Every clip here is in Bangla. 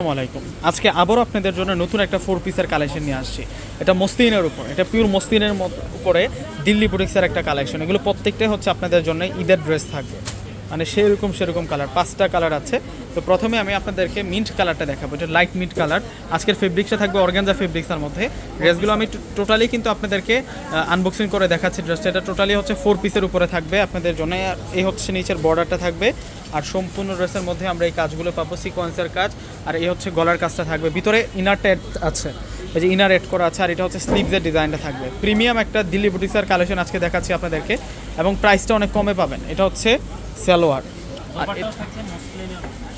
আলাইকুম। আজকে আবারও আপনাদের জন্য নতুন একটা ফোর পিসের কালেকশন নিয়ে আসছি। এটা মস্তিনের উপর, এটা পিওর মস্তিনের উপরে দিল্লি বুটিক্সের একটা কালেকশন এগুলো প্রত্যেকটাই হচ্ছে আপনাদের জন্য ঈদের ড্রেস থাকবে। মানে সেরকম সেরকম কালার, পাঁচটা কালার আছে। তো প্রথমে আমি আপনাদেরকে মিন্ট কালারটা দেখাবো এটা লাইট মিন্ট কালার। আজকের ফেব্রিক্সটা থাকবে অর্গানজা ফেব্রিক্সের মধ্যে। ড্রেসগুলো আমি টোটালি কিন্তু আপনাদেরকে আনবক্সিং করে দেখাচ্ছি ড্রেসটা এটা টোটালি হচ্ছে ফোর পিসের উপরে থাকবে আপনাদের জন্য। এই হচ্ছে নিচের বর্ডারটা থাকবে। আর সম্পূর্ণ ড্রেসের মধ্যে আমরা এই কাজগুলো পাবো সিকোয়েন্সের কাজ। আর এই হচ্ছে গলার কাজটা থাকবে। ভিতরে ইনারটা আছে। এই যে ইনার এড করা আছে, আর এটা হচ্ছে স্লিভসের ডিজাইনটা থাকবে। প্রিমিয়াম একটা দিল্লি বুটিক্সের কালেকশন আজকে দেখাচ্ছি আপনাদেরকে। এবং প্রাইসটা অনেক কমে পাবেন। এটা হচ্ছে সালোয়ার।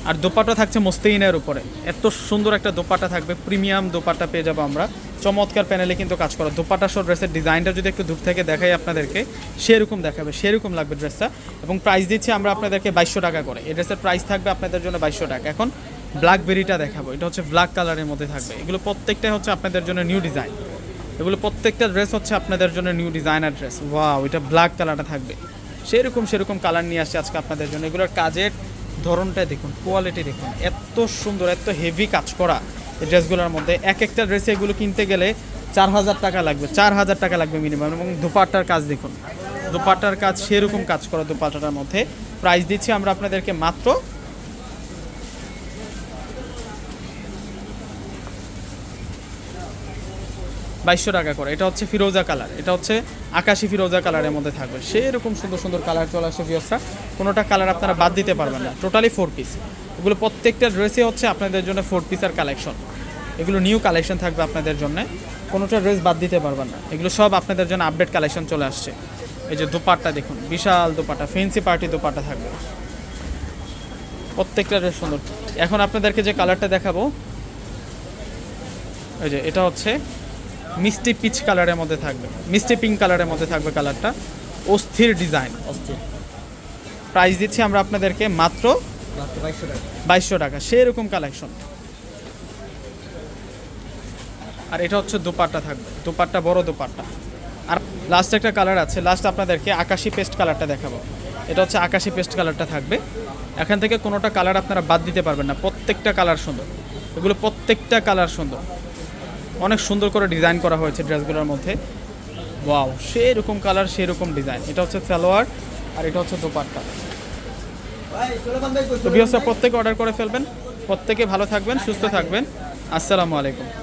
আর দোপাটা থাকছে মোস্তেইনের উপরে। এত সুন্দর একটা দোপাটা থাকবে। প্রিমিয়াম দোপাটা পেয়ে যাব আমরা। চমৎকার প্যানেলে কিন্তু কাজ করা। দোপাটা সহ ড্রেসের ডিজাইনটা যদি একটু দূর থেকে দেখাই আপনাদেরকে সেরকম দেখাবে সেরকম লাগবে ড্রেসটা এবং প্রাইস দিচ্ছি আমরা আপনাদেরকে বাইশশো টাকা করে। এই ড্রেসের প্রাইস থাকবে আপনাদের জন্য বাইশশো টাকা। এখন ব্ল্যাকবেরিটা দেখাবো। এটা হচ্ছে ব্ল্যাক কালারের মধ্যে থাকবে। এগুলো প্রত্যেকটাই হচ্ছে আপনাদের জন্য নিউ ডিজাইন এগুলো প্রত্যেকটা ড্রেস হচ্ছে আপনাদের জন্য নিউ ডিজাইনার ড্রেস ওয়াও এটা ব্ল্যাক কালারটা থাকবে। সেরকম সেরকম কালার নিয়ে আসছে আজকে আপনাদের জন্য। এগুলোর কাজের ধরনটা দেখুন কোয়ালিটি দেখুন। এত সুন্দর, এত হেভি কাজ করা এই ড্রেসগুলোর মধ্যে। এক একটা ড্রেসে এগুলো কিনতে গেলে চার হাজার টাকা লাগবে, চার হাজার টাকা লাগবে মিনিমাম এবং দুপাট্টার কাজ দেখুন। দুপাট্টার কাজ সেরকম কাজ করা দুপাট্টাটার মধ্যে। প্রাইস দিচ্ছি আমরা আপনাদেরকে মাত্র বাইশশো টাকা করে। এটা হচ্ছে ফিরোজা কালার। এটা হচ্ছে আকাশি ফিরোজা কালারের মধ্যে থাকবে। সেরকম সুন্দর সুন্দর কালার চলে আসে ভিওসরা কোনোটা কালার আপনারা বাদ দিতে পারবেন না। টোটালি ফোর পিস এগুলো প্রত্যেকটা ড্রেসই হচ্ছে আপনাদের জন্য ফোর পিসের কালেকশন এগুলো নিউ কালেকশন থাকবে আপনাদের জন্য। কোনোটা ড্রেস বাদ দিতে পারবেন না। এগুলো সব আপনাদের জন্য আপডেট কালেকশন চলে আসছে। এই যে দোপাট্টা দেখুন। বিশাল দোপাট্টা। ফেন্সি পার্টি দোপাট্টা থাকবে। প্রত্যেকটা ড্রেস সুন্দর। এখন আপনাদেরকে যে কালারটা দেখাবো, এই যে এটা হচ্ছে মিষ্টি পিচ কালারের মধ্যে থাকবে। মিষ্টি পিঙ্ক কালারের মধ্যে থাকবে কালারটা। অস্থির ডিজাইন। অস্থির। প্রাইস দিচ্ছি আমরা আপনাদেরকে মাত্র মাত্র বাইশশো টাকা। বাইশশো টাকা। সেরকম কালেকশন। আর এটা হচ্ছে দুপাট্টা থাকবে। দুপাট্টা বড় দুপাট্টা। আর লাস্ট একটা কালার আছে। লাস্ট আপনাদেরকে আকাশি পেস্ট কালারটা দেখাবো। এটা হচ্ছে আকাশি পেস্ট কালারটা থাকবে। এখান থেকে কোনোটা কালার আপনারা বাদ দিতে পারবেন না। প্রত্যেকটা কালার সুন্দর। এগুলো প্রত্যেকটা কালার সুন্দর। অনেক সুন্দর করে ডিজাইন করা হয়েছে ড্রেসগুলোর মধ্যে। ওয়াও সেরকম কালার সেরকম ডিজাইন এটা হচ্ছে সালোয়ার আর এটা হচ্ছে দোপাট্টা। প্রত্যেকে অর্ডার করে ফেলবেন। প্রত্যেকে ভালো থাকবেন, সুস্থ থাকবেন। আসসালামু আলাইকুম।